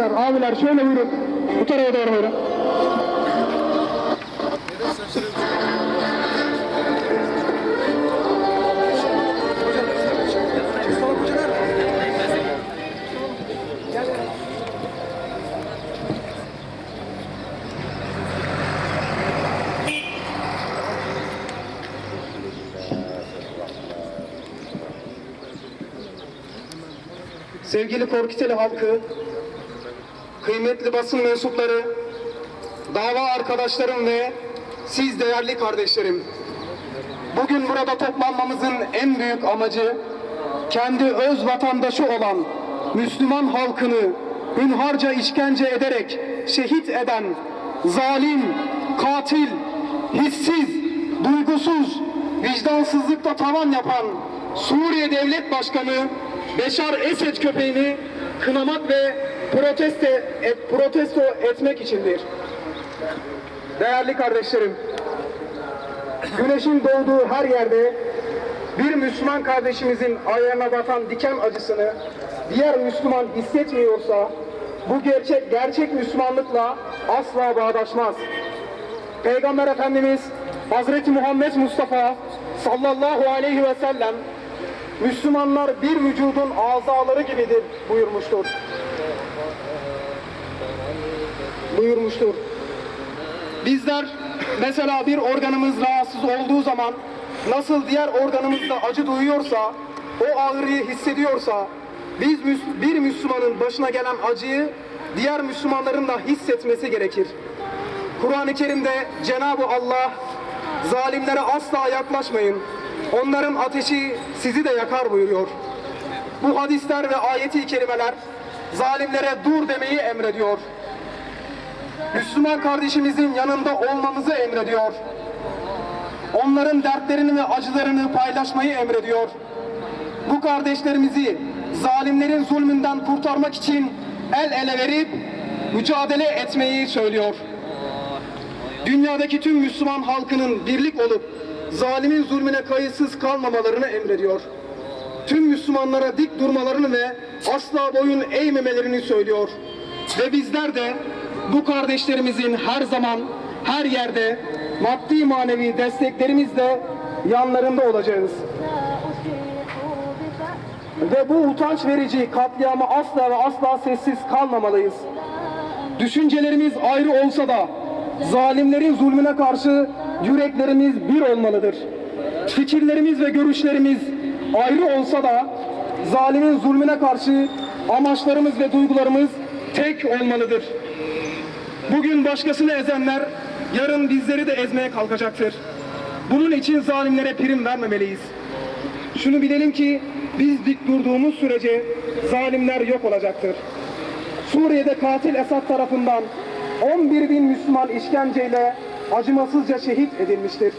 arkadaşlar, abiler şöyle buyurun. Bu tarafa doğru buyurun. Sevgili Korkuteli halkı, kıymetli basın mensupları, dava arkadaşlarım ve siz değerli kardeşlerim. Bugün burada toplanmamızın en büyük amacı kendi öz vatandaşı olan Müslüman halkını hünharca işkence ederek şehit eden zalim, katil, hissiz, duygusuz, vicdansızlıkta tavan yapan Suriye Devlet Başkanı Beşar Esed köpeğini kınamak ve protesto, et, protesto etmek içindir. Değerli kardeşlerim, güneşin doğduğu her yerde bir Müslüman kardeşimizin ayağına batan diken acısını diğer Müslüman hissetmiyorsa bu gerçek gerçek Müslümanlıkla asla bağdaşmaz. Peygamber Efendimiz Hazreti Muhammed Mustafa sallallahu aleyhi ve sellem Müslümanlar bir vücudun azaları gibidir buyurmuştur. Buyurmuştur. Bizler mesela bir organımız rahatsız olduğu zaman nasıl diğer organımızda acı duyuyorsa, o ağrıyı hissediyorsa biz bir Müslümanın başına gelen acıyı diğer Müslümanların da hissetmesi gerekir. Kur'an-ı Kerim'de Cenab-ı Allah zalimlere asla yaklaşmayın. Onların ateşi sizi de yakar buyuruyor. Bu hadisler ve ayeti kerimeler zalimlere dur demeyi emrediyor. Müslüman kardeşimizin yanında olmamızı emrediyor. Onların dertlerini ve acılarını paylaşmayı emrediyor. Bu kardeşlerimizi zalimlerin zulmünden kurtarmak için el ele verip mücadele etmeyi söylüyor. Dünyadaki tüm Müslüman halkının birlik olup zalimin zulmüne kayıtsız kalmamalarını emrediyor. Tüm Müslümanlara dik durmalarını ve asla boyun eğmemelerini söylüyor. Ve bizler de bu kardeşlerimizin her zaman her yerde maddi manevi desteklerimizle yanlarında olacağız. Ve bu utanç verici katliama asla ve asla sessiz kalmamalıyız. Düşüncelerimiz ayrı olsa da zalimlerin zulmüne karşı yüreklerimiz bir olmalıdır. Fikirlerimiz ve görüşlerimiz ayrı olsa da zalimin zulmüne karşı amaçlarımız ve duygularımız tek olmalıdır. Bugün başkasını ezenler yarın bizleri de ezmeye kalkacaktır. Bunun için zalimlere prim vermemeliyiz. Şunu bilelim ki biz dik durduğumuz sürece zalimler yok olacaktır. Suriye'de katil Esad tarafından 11 bin Müslüman işkenceyle acımasızca şehit edilmiştir.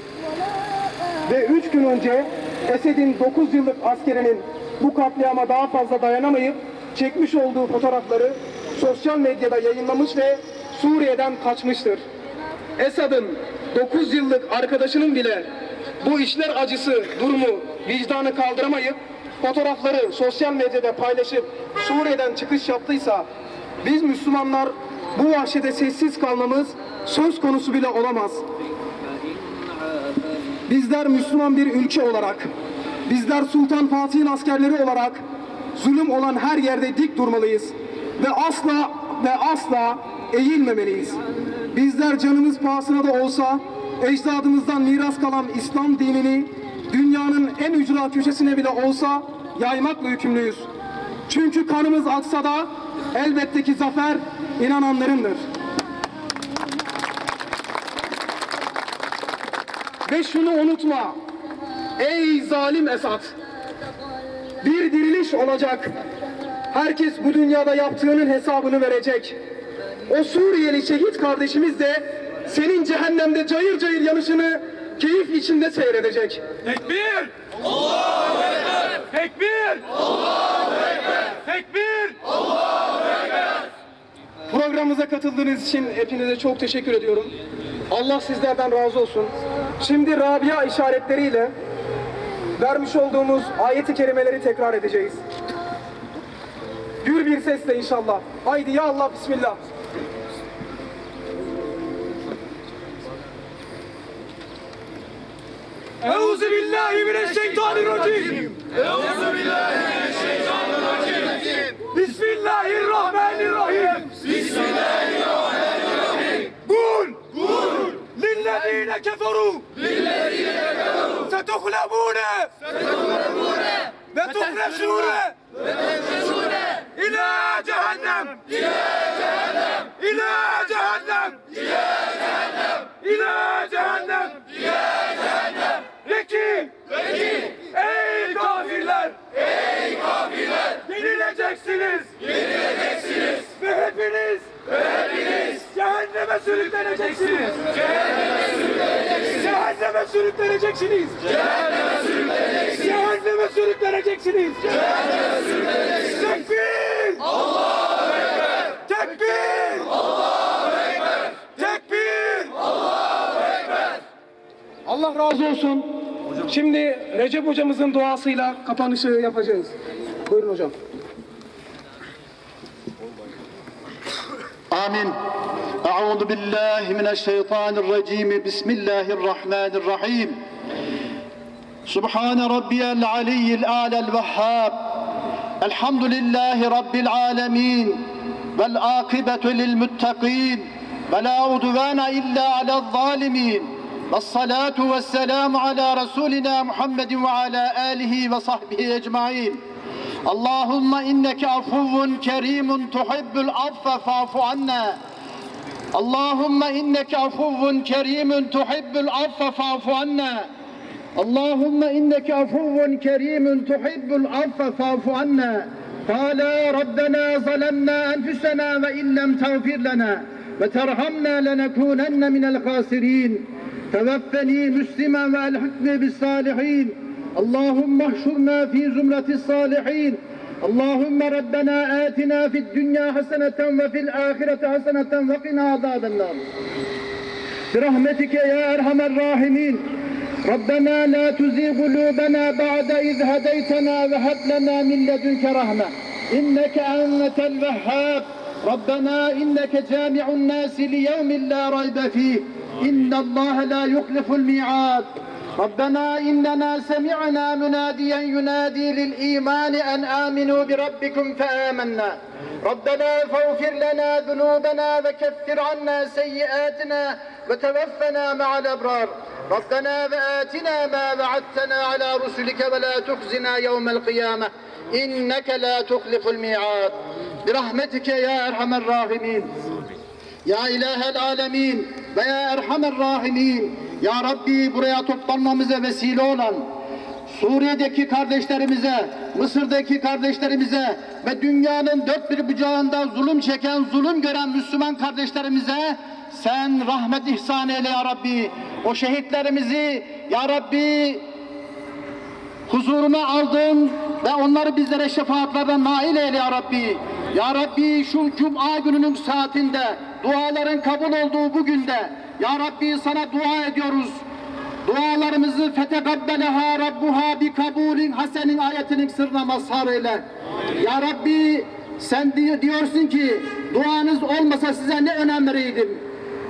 Ve 3 gün önce Esed'in 9 yıllık askerinin bu katliama daha fazla dayanamayıp çekmiş olduğu fotoğrafları sosyal medyada yayınlamış ve Suriye'den kaçmıştır. Esad'ın 9 yıllık arkadaşının bile bu işler acısı durumu vicdanı kaldıramayıp fotoğrafları sosyal medyada paylaşıp Suriye'den çıkış yaptıysa biz Müslümanlar bu vahşete sessiz kalmamız söz konusu bile olamaz. Bizler Müslüman bir ülke olarak, bizler Sultan Fatih'in askerleri olarak zulüm olan her yerde dik durmalıyız ve asla ve asla eğilmemeliyiz. Bizler canımız pahasına da olsa ecdadımızdan miras kalan İslam dinini dünyanın en ücra köşesine bile olsa yaymakla yükümlüyüz. Çünkü kanımız aksa da elbette ki zafer inananlarındır. Ve şunu unutma. Ey zalim Esad. Bir diriliş olacak. Herkes bu dünyada yaptığının hesabını verecek. O Suriyeli şehit kardeşimiz de senin cehennemde cayır cayır yanışını keyif içinde seyredecek. Tekbir! Allahu Ekber! Tekbir! Allahu Ekber! Tekbir! Programımıza katıldığınız için hepinize çok teşekkür ediyorum. Allah sizlerden razı olsun. Şimdi Rabia işaretleriyle vermiş olduğumuz ayeti kerimeleri tekrar edeceğiz. Gür bir sesle inşallah. Haydi ya Allah bismillah. Euzu billahi mineşşeytanirracim. Bismillahirrahmanirrahim. Bismillahirrahmanirrahim. Kul. Kul. Lillezine keferu. Lillezine keferu. Setuhlabune. Setuhlabune. Ve tuhreşune. Ve tuhreşune. İlâ cehennem. İlâ cehennem. İlâ cehennem. İlâ cehennem. İlâ cehennem. İlâ cehennem. Peki. Peki. Ey kafirler. Ey kafirler. Yenileceksiniz. Yenileceksiniz. Ve hepiniz. Ve hepiniz. Cehenneme sürükleneceksiniz. Cehenneme sürükleneceksiniz. Cehenneme sürükleneceksiniz. Cehenneme sürükleneceksiniz. Cehenneme sürükleneceksiniz. Cehenneme sürükleneceksiniz. Tekbir. Allahu Ekber. Tekbir. Allahu Ekber. Tekbir. Allah razı olsun. Şimdi Recep hocamızın duasıyla kapanışı yapacağız. Buyurun hocam. آمين أعوذ بالله من الشيطان الرجيم بسم الله الرحمن الرحيم سبحان ربي العلي الأعلى الوهاب الحمد لله رب العالمين والعاقبة للمتقين ولا عدوان إلا على الظالمين والصلاة والسلام على رسولنا محمد وعلى آله وصحبه أجمعين. اللهم إنك عفو كريم تحب العفو فاعف عنا. اللهم إنك عفو كريم تحب العفو فاعف عنا. اللهم إنك عفو كريم تحب العفو فاعف عنا. قال ربنا ظلمنا أنفسنا وإن لم تغفر لنا وترحمنا لنكونن من الخاسرين. Tevaffeni Müslüman ve elhikme bis salihin. Allahümme ahşurna fi zümreti salihin. Allahümme Rabbena atina fid dünya haseneten ve fil ahirete haseneten ve qina azabennar. Birahmetike ya erhamer rahimin. Rabbena la tuzi kulubena ba'de iz hedeytena ve heb lena min ledünke rahme. İnneke ennetel vehhab. Rabbena inneke cami'un nasi li yevmin la. إن الله لا يخلف الميعاد. ربنا إننا سمعنا مناديا ينادي للإيمان أن آمنوا بربكم فآمنا. ربنا فاغفر لنا ذنوبنا وكفر عنا سيئاتنا وتوفنا مع الأبرار. ربنا وآتنا ما وعدتنا على رسلك ولا تخزنا يوم القيامة. إنك لا تخلف الميعاد. برحمتك يا أرحم الراحمين. Ya İlahel Alemin ve ya Erhamer Rahimin Ya Rabbi buraya toplanmamıza vesile olan Suriye'deki kardeşlerimize, Mısır'daki kardeşlerimize ve dünyanın dört bir bucağında zulüm çeken, zulüm gören Müslüman kardeşlerimize sen rahmet ihsan eyle ya Rabbi. O şehitlerimizi ya Rabbi huzuruna aldın ve onları bizlere şefaatlerden nail eyle ya Rabbi. Ya Rabbi şu cuma gününün saatinde duaların kabul olduğu bu günde Ya Rabbi sana dua ediyoruz. Dualarımızı fetekabbeleha rabbuha bi kabulin hasenin ayetinin sırrına mazhar eyle. Ya Rabbi sen di- diyorsun ki duanız olmasa size ne önem vereydim.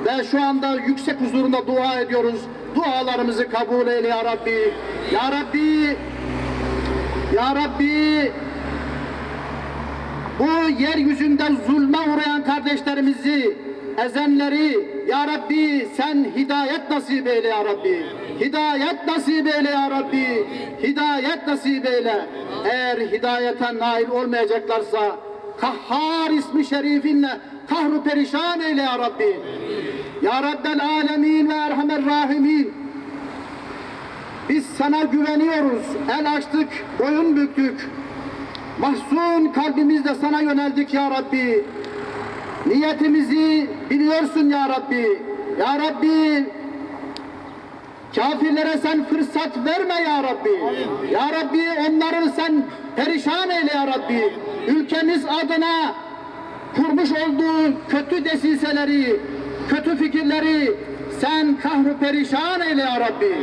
Ve şu anda yüksek huzurunda dua ediyoruz. Dualarımızı kabul eyle ya Rabbi. Ya Rabbi ya Rabbi bu yeryüzünde zulme uğrayan kardeşlerimizi, ezenleri Ya Rabbi sen hidayet nasip eyle Ya Rabbi. Hidayet nasip eyle Ya Rabbi. Hidayet nasip eyle. Eğer hidayete nail olmayacaklarsa Kahhar ismi şerifinle kahru perişan eyle Ya Rabbi. Ya Rabbel alemin ve erhamer rahimin. Biz sana güveniyoruz. El açtık, boyun büktük. Mahzun kalbimizle sana yöneldik ya Rabbi. Niyetimizi biliyorsun ya Rabbi. Ya Rabbi kafirlere sen fırsat verme ya Rabbi. Ya Rabbi onları sen perişan eyle ya Rabbi. Ülkemiz adına kurmuş olduğu kötü desiseleri, kötü fikirleri sen kahru perişan eyle ya Rabbi.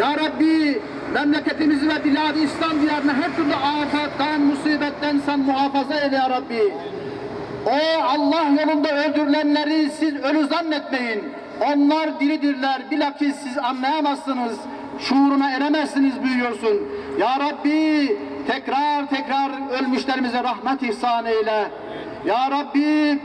Ya Rabbi memleketimizi ve bilad İslam diyarını her türlü afattan, musibetten sen muhafaza eyle ya Rabbi. O Allah yolunda öldürülenleri siz ölü zannetmeyin. Onlar diridirler. Bilakis siz anlayamazsınız. Şuuruna eremezsiniz büyüyorsun. Ya Rabbi tekrar tekrar ölmüşlerimize rahmet ihsan eyle. Ya Rabbi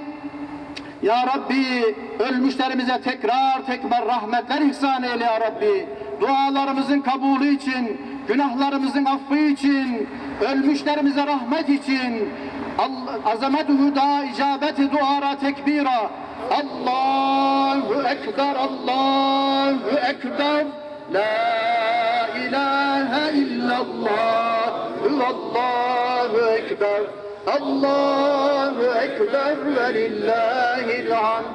ya Rabbi ölmüşlerimize tekrar tekrar rahmetler ihsan eyle ya Rabbi. Dualarımızın kabulü için, günahlarımızın affı için, ölmüşlerimize rahmet için, Allah- azamet-i huda, icabet-i duara, tekbira. Allahu Ekber, Allahu Ekber. La ilahe illallah, Allahu Ekber. Allahu Ekber ve lillahil hamd.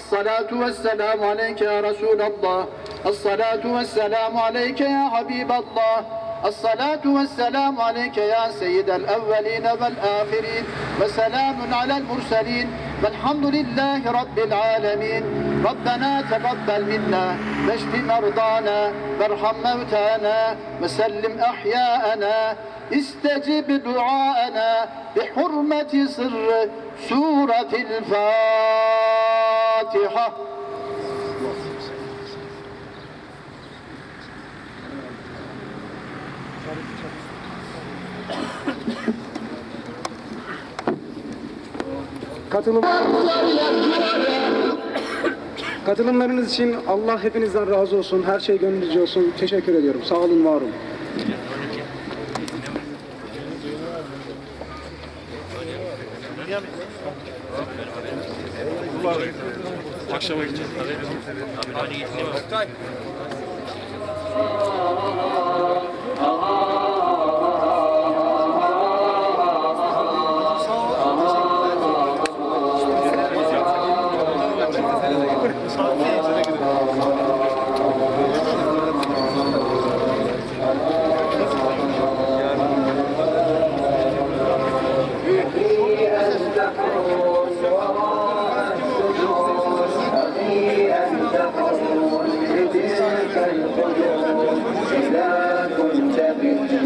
الصلاة والسلام عليك يا رسول الله الصلاة والسلام عليك يا حبيب الله الصلاة والسلام عليك يا سيد الأولين والآخرين وسلام على المرسلين والحمد لله رب العالمين. ربنا تقبل منا واشف مرضانا وارحم موتانا وسلم أحياءنا. استجب دعاءنا بحرمة سر سورة الفاتحة. Katılım Katılımlarınız için Allah hepinizden razı olsun. Her şey gönlünüzce olsun. Teşekkür ediyorum. Sağ olun, var olun. Akşama gideceğiz.